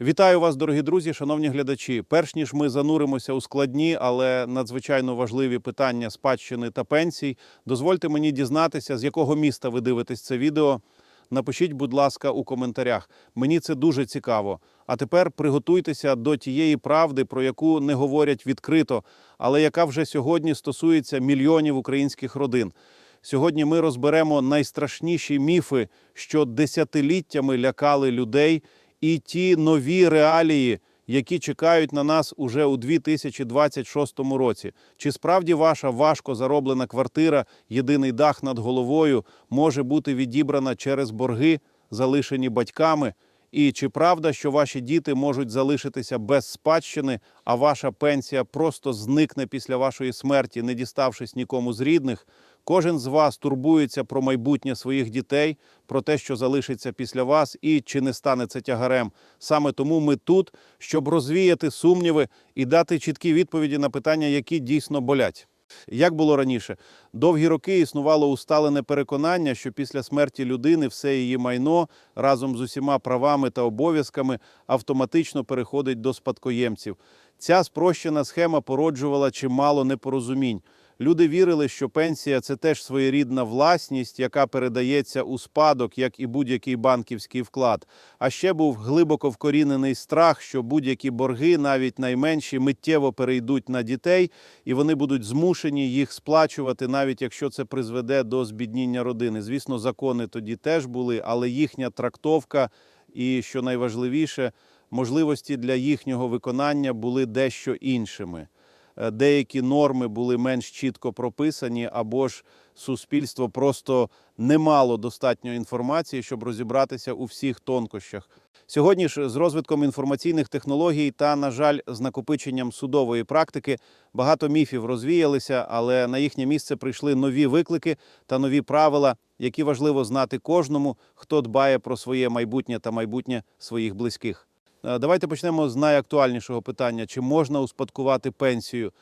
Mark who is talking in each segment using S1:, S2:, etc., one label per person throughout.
S1: Вітаю вас, дорогі друзі, шановні глядачі. Перш ніж ми зануримося у складні, але надзвичайно важливі питання спадщини та пенсій, дозвольте мені дізнатися, з якого міста ви дивитесь це відео. Напишіть, будь ласка, у коментарях. Мені це дуже цікаво. А тепер приготуйтеся до тієї правди, про яку не говорять відкрито, але яка вже сьогодні стосується мільйонів українських родин. Сьогодні ми розберемо найстрашніші міфи, що десятиліттями лякали людей, і ті нові реалії, які чекають на нас уже у 2026 році. Чи справді ваша важко зароблена квартира, єдиний дах над головою, може бути відібрана через борги, залишені батьками? І чи правда, що ваші діти можуть залишитися без спадщини, а ваша пенсія просто зникне після вашої смерті, не діставшись нікому з рідних? Кожен з вас турбується про майбутнє своїх дітей, про те, що залишиться після вас, і чи не стане це тягарем. Саме тому ми тут, щоб розвіяти сумніви і дати чіткі відповіді на питання, які дійсно болять. Як було раніше, довгі роки існувало усталене переконання, що після смерті людини все її майно разом з усіма правами та обов'язками автоматично переходить до спадкоємців. Ця спрощена схема породжувала чимало непорозумінь. Люди вірили, що пенсія це теж своєрідна власність, яка передається у спадок, як і будь-який банківський вклад. А ще був глибоко вкорінений страх, що будь-які борги, навіть найменші, миттєво перейдуть на дітей, і вони будуть змушені їх сплачувати, навіть якщо це призведе до збідніння родини. Звісно, закони тоді теж були, але їхня трактовка і що найважливіше, можливості для їхнього виконання були дещо іншими деякі норми були менш чітко прописані, або ж суспільство просто не мало достатньо інформації, щоб розібратися у всіх тонкощах. Сьогодні ж з розвитком інформаційних технологій та, на жаль, з накопиченням судової практики багато міфів розвіялися, але на їхнє місце прийшли нові виклики та нові правила, які важливо знати кожному, хто дбає про своє майбутнє та майбутнє своїх близьких. Е, Давайте почнемо з найактуальнішого питання: чи можна успадкувати пенсію?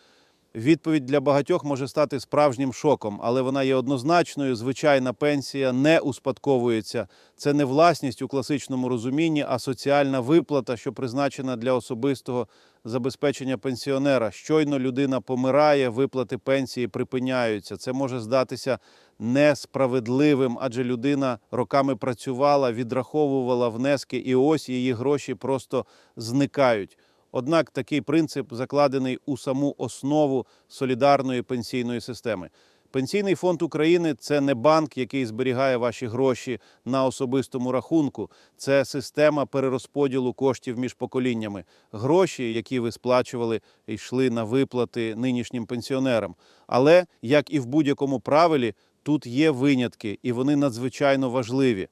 S1: Відповідь для багатьох може стати справжнім шоком, але вона є однозначною. Звичайна пенсія не успадковується. Це не власність у класичному розумінні, а соціальна виплата, що призначена для особистого забезпечення пенсіонера. Щойно людина помирає, виплати пенсії припиняються. Це може здатися несправедливим, адже людина роками працювала, відраховувала внески, і ось її гроші просто зникають. Однак такий принцип закладений у саму основу солідарної пенсійної системи. Пенсійний фонд України це не банк, який зберігає ваші гроші на особистому рахунку. Це система перерозподілу коштів між поколіннями. Гроші, які ви сплачували, йшли на виплати нинішнім пенсіонерам. Але як і в будь-якому правилі, тут є винятки, і вони надзвичайно важливі.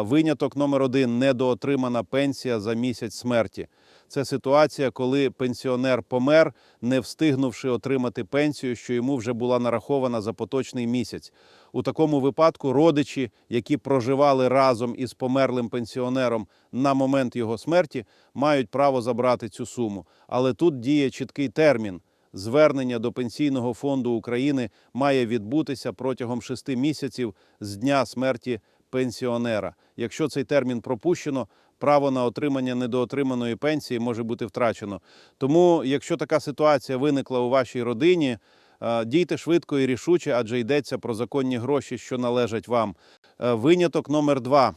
S1: Виняток номер один недоотримана пенсія за місяць смерті. Це ситуація, коли пенсіонер помер, не встигнувши отримати пенсію, що йому вже була нарахована за поточний місяць. У такому випадку родичі, які проживали разом із померлим пенсіонером на момент його смерті, мають право забрати цю суму. Але тут діє чіткий термін. Звернення до Пенсійного фонду України має відбутися протягом шести місяців з дня смерті пенсіонера. Якщо цей термін пропущено, право на отримання недоотриманої пенсії може бути втрачено. Тому, якщо така ситуація виникла у вашій родині, е, дійте швидко і рішуче, адже йдеться про законні гроші, що належать вам. Е, Виняток номер два.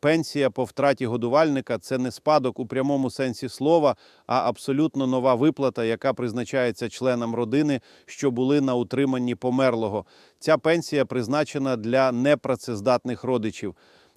S1: Пенсія по втраті годувальника це не спадок у прямому сенсі слова, а абсолютно нова виплата, яка призначається членам родини, що були на утриманні померлого. Ця пенсія призначена для непрацездатних родичів.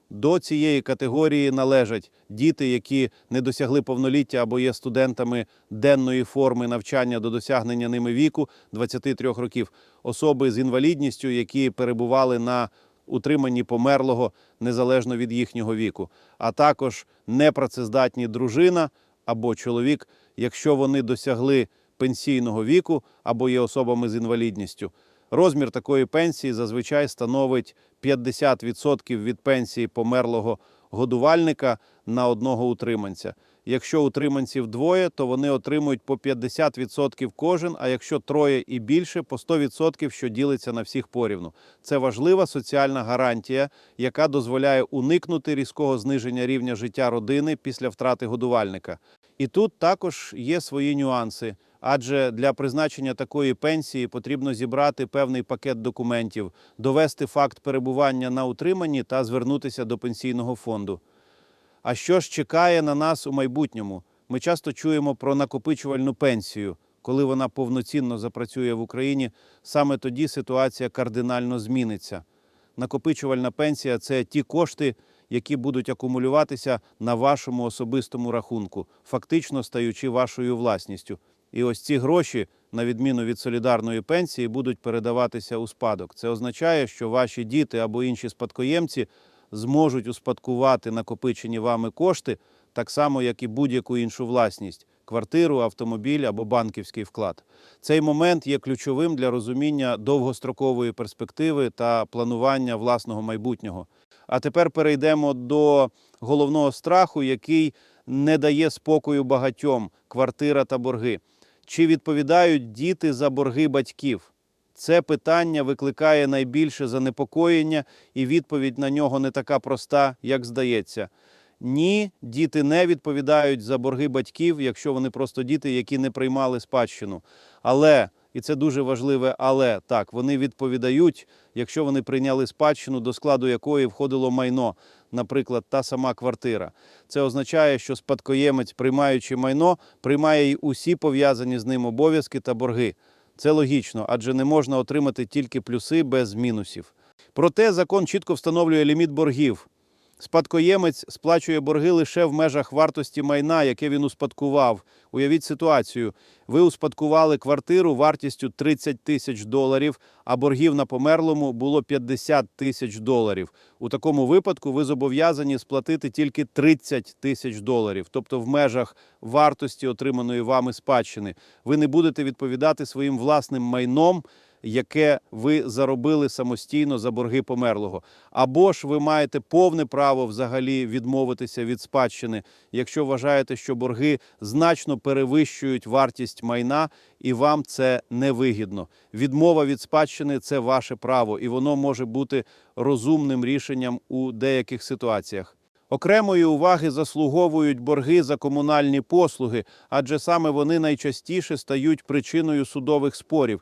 S1: До цієї категорії належать діти, які не досягли повноліття або є студентами денної форми навчання до досягнення ними віку 23 років, особи з інвалідністю, які перебували на утриманні померлого незалежно від їхнього віку, а також непрацездатні дружина або чоловік, якщо вони досягли пенсійного віку або є особами з інвалідністю. Розмір такої пенсії зазвичай становить 50% від пенсії померлого годувальника на одного утриманця. Якщо утриманців двоє, то вони отримують по 50% кожен, а якщо троє і більше, по 100%, що ділиться на всіх порівну. Це важлива соціальна гарантія, яка дозволяє уникнути різкого зниження рівня життя родини після втрати годувальника. І тут також є свої нюанси. Адже для призначення такої пенсії потрібно зібрати певний пакет документів, довести факт перебування на утриманні та звернутися до пенсійного фонду. А що ж чекає на нас у майбутньому? Ми часто чуємо про накопичувальну пенсію. Коли вона повноцінно запрацює в Україні, саме тоді ситуація кардинально зміниться. Накопичувальна пенсія це ті кошти, які будуть акумулюватися на вашому особистому рахунку, фактично стаючи вашою власністю. І ось ці гроші, на відміну від солідарної пенсії, будуть передаватися у спадок. Це означає, що ваші діти або інші спадкоємці зможуть успадкувати накопичені вами кошти, так само, як і будь-яку іншу власність квартиру, автомобіль або банківський вклад. Цей момент є ключовим для розуміння довгострокової перспективи та планування власного майбутнього. А тепер перейдемо до головного страху, який не дає спокою багатьом квартира та борги. Чи відповідають діти за борги батьків? Це питання викликає найбільше занепокоєння, і відповідь на нього не така проста, як здається. Ні, діти не відповідають за борги батьків, якщо вони просто діти, які не приймали спадщину. Але, і це дуже важливе, але так, вони відповідають, якщо вони прийняли спадщину, до складу якої входило майно, наприклад, та сама квартира. Це означає, що спадкоємець, приймаючи майно, приймає й усі пов'язані з ним обов'язки та борги. Це логічно, адже не можна отримати тільки плюси без мінусів. Проте закон чітко встановлює ліміт боргів. Спадкоємець сплачує борги лише в межах вартості майна, яке він успадкував. Уявіть ситуацію: ви успадкували квартиру вартістю 30 тисяч доларів, а боргів на померлому було 50 тисяч доларів. У такому випадку ви зобов'язані сплатити тільки 30 тисяч доларів, тобто в межах вартості отриманої вами спадщини. Ви не будете відповідати своїм власним майном яке ви заробили самостійно за борги померлого. Або ж ви маєте повне право взагалі відмовитися від спадщини, якщо вважаєте, що борги значно перевищують вартість майна, і вам це невигідно. Відмова від спадщини це ваше право, і воно може бути розумним рішенням у деяких ситуаціях. Окремої уваги заслуговують борги за комунальні послуги, адже саме вони найчастіше стають причиною судових спорів.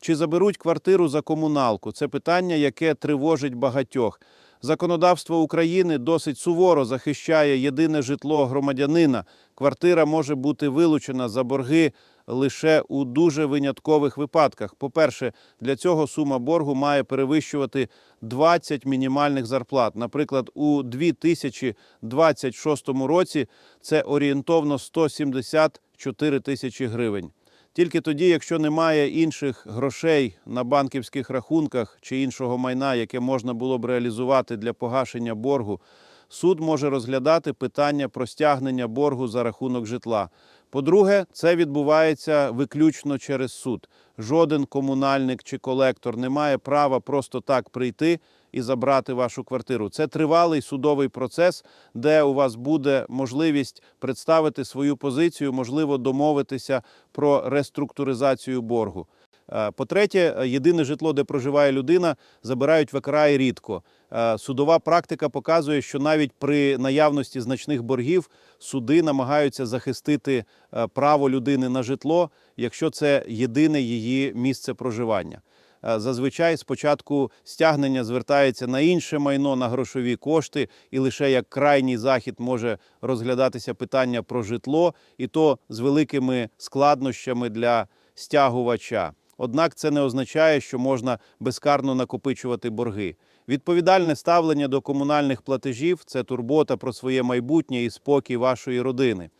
S1: Чи заберуть квартиру за комуналку? Це питання, яке тривожить багатьох. Законодавство України досить суворо захищає єдине житло громадянина. Квартира може бути вилучена за борги лише у дуже виняткових випадках. По-перше, для цього сума боргу має перевищувати 20 мінімальних зарплат. Наприклад, у 2026 році це орієнтовно 174 тисячі гривень. Тільки тоді, якщо немає інших грошей на банківських рахунках чи іншого майна, яке можна було б реалізувати для погашення боргу, суд може розглядати питання про стягнення боргу за рахунок житла. По-друге, це відбувається виключно через суд. Жоден комунальник чи колектор не має права просто так прийти і забрати вашу квартиру. Це тривалий судовий процес, де у вас буде можливість представити свою позицію, можливо, домовитися про реструктуризацію боргу. Е, По-третє, єдине житло, де проживає людина, забирають вкрай рідко. Е, Судова практика показує, що навіть при наявності значних боргів суди намагаються захистити е, право людини на житло, якщо це єдине її місце проживання. Е, Зазвичай спочатку стягнення звертається на інше майно, на грошові кошти, і лише як крайній захід може розглядатися питання про житло, і то з великими складнощами для стягувача. Однак це не означає, що можна безкарно накопичувати борги. Відповідальне ставлення до комунальних платежів це турбота про своє майбутнє і спокій вашої родини.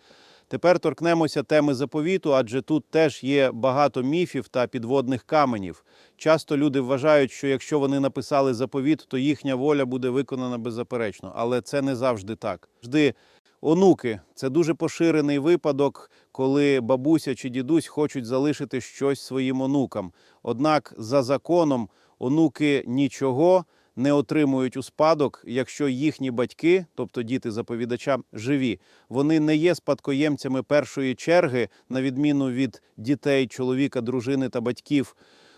S1: Тепер торкнемося теми заповіту, адже тут теж є багато міфів та підводних каменів. Часто люди вважають, що якщо вони написали заповіт, то їхня воля буде виконана беззаперечно. Але це не завжди так. Завжди онуки це дуже поширений випадок, коли бабуся чи дідусь хочуть залишити щось своїм онукам. Однак за законом онуки нічого не отримують у спадок, якщо їхні батьки, тобто діти заповідача, живі. Вони не є спадкоємцями першої черги, на відміну від дітей, чоловіка, дружини та батьків.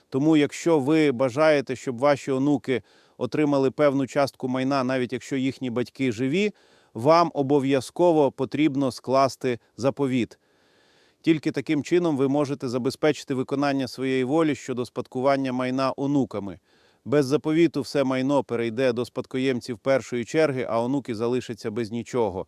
S1: Тому, якщо ви бажаєте, щоб ваші онуки отримали певну частку майна, навіть якщо їхні батьки живі, вам обов'язково потрібно скласти заповіт. Тільки таким чином ви можете забезпечити виконання своєї волі щодо спадкування майна онуками. Без заповіту все майно перейде до спадкоємців першої черги, а онуки залишаться без нічого.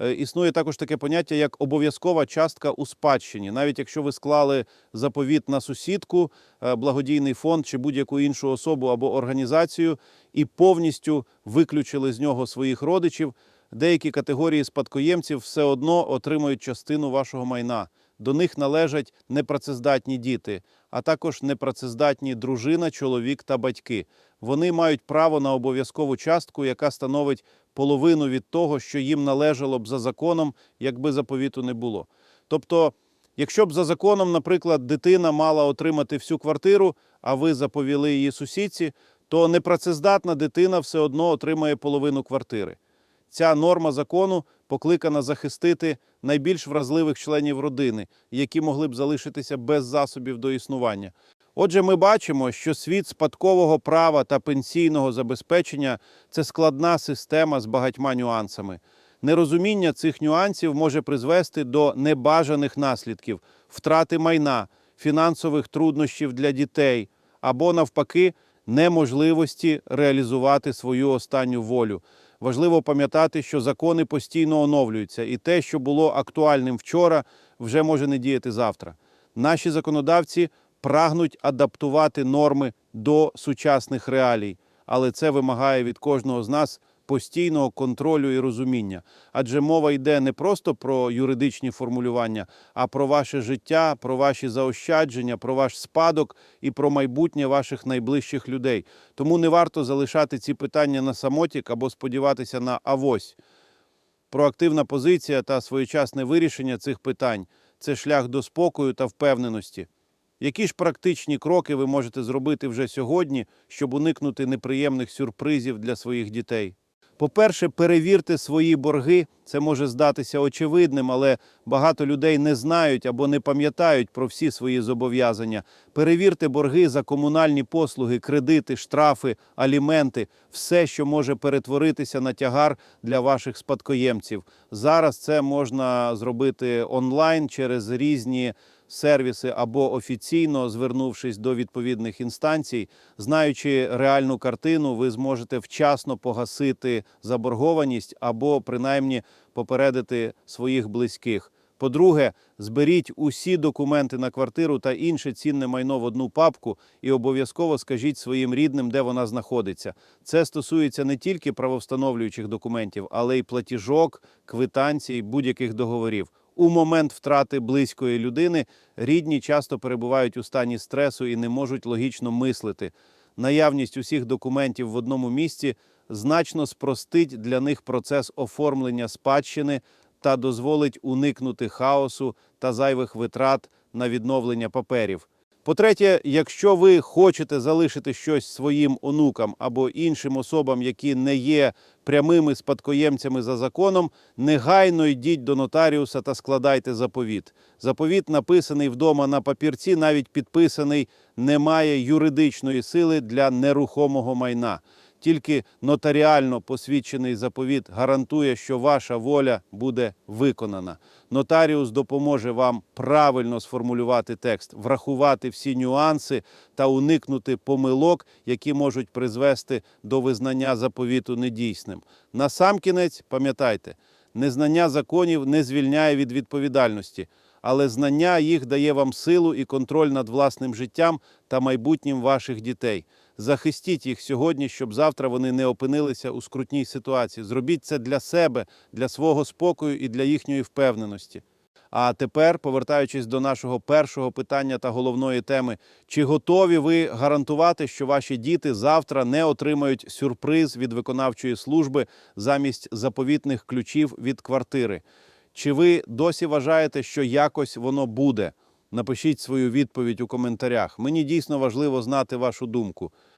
S1: Е, Існує також таке поняття, як обов'язкова частка у спадщині. Навіть якщо ви склали заповіт на сусідку, е, благодійний фонд чи будь-яку іншу особу або організацію і повністю виключили з нього своїх родичів, деякі категорії спадкоємців все одно отримують частину вашого майна. До них належать непрацездатні діти, а також непрацездатні дружина, чоловік та батьки. Вони мають право на обов'язкову частку, яка становить половину від того, що їм належало б за законом, якби заповіту не було. Тобто, якщо б за законом, наприклад, дитина мала отримати всю квартиру, а ви заповіли її сусідці, то непрацездатна дитина все одно отримає половину квартири. Ця норма закону покликана захистити найбільш вразливих членів родини, які могли б залишитися без засобів до існування. Отже, ми бачимо, що світ спадкового права та пенсійного забезпечення це складна система з багатьма нюансами. Нерозуміння цих нюансів може призвести до небажаних наслідків, втрати майна, фінансових труднощів для дітей або, навпаки, неможливості реалізувати свою останню волю. Важливо пам'ятати, що закони постійно оновлюються, і те, що було актуальним вчора, вже може не діяти завтра. Наші законодавці прагнуть адаптувати норми до сучасних реалій, але це вимагає від кожного з нас постійного контролю і розуміння. Адже мова йде не просто про юридичні формулювання, а про ваше життя, про ваші заощадження, про ваш спадок і про майбутнє ваших найближчих людей. Тому не варто залишати ці питання на самотік або сподіватися на авось. Проактивна позиція та своєчасне вирішення цих питань це шлях до спокою та впевненості. Які ж практичні кроки ви можете зробити вже сьогодні, щоб уникнути неприємних сюрпризів для своїх дітей? По-перше, перевірте свої борги. Це може здатися очевидним, але багато людей не знають або не пам'ятають про всі свої зобов'язання. Перевірте борги за комунальні послуги, кредити, штрафи, аліменти, все, що може перетворитися на тягар для ваших спадкоємців. Зараз це можна зробити онлайн через різні сервіси або офіційно звернувшись до відповідних інстанцій, знаючи реальну картину, ви зможете вчасно погасити заборгованість або принаймні попередити своїх близьких. По-друге, зберіть усі документи на квартиру та інше цінне майно в одну папку і обов'язково скажіть своїм рідним, де вона знаходиться. Це стосується не тільки правовстановлюючих документів, але й платіжок, квитанцій, будь-яких договорів. У момент втрати близької людини рідні часто перебувають у стані стресу і не можуть логічно мислити. Наявність усіх документів в одному місці значно спростить для них процес оформлення спадщини та дозволить уникнути хаосу та зайвих витрат на відновлення паперів. По-третє, якщо ви хочете залишити щось своїм онукам або іншим особам, які не є прямими спадкоємцями за законом, негайно йдіть до нотаріуса та складайте заповіт. Заповіт, написаний вдома на папірці, навіть підписаний, не має юридичної сили для нерухомого майна. Тільки нотаріально посвідчений заповіт гарантує, що ваша воля буде виконана. Нотаріус допоможе вам правильно сформулювати текст, врахувати всі нюанси та уникнути помилок, які можуть призвести до визнання заповіту недійсним. Насамкінець, пам'ятайте, незнання законів не звільняє від відповідальності, але знання їх дає вам силу і контроль над власним життям та майбутнім ваших дітей. Захистіть їх сьогодні, щоб завтра вони не опинилися у скрутній ситуації. Зробіть це для себе, для свого спокою і для їхньої впевненості. А тепер, повертаючись до нашого першого питання та головної теми, чи готові ви гарантувати, що ваші діти завтра не отримають сюрприз від виконавчої служби замість заповітних ключів від квартири? Чи ви досі вважаєте, що якось воно буде? Напишіть свою відповідь у коментарях. Мені дійсно важливо знати вашу думку.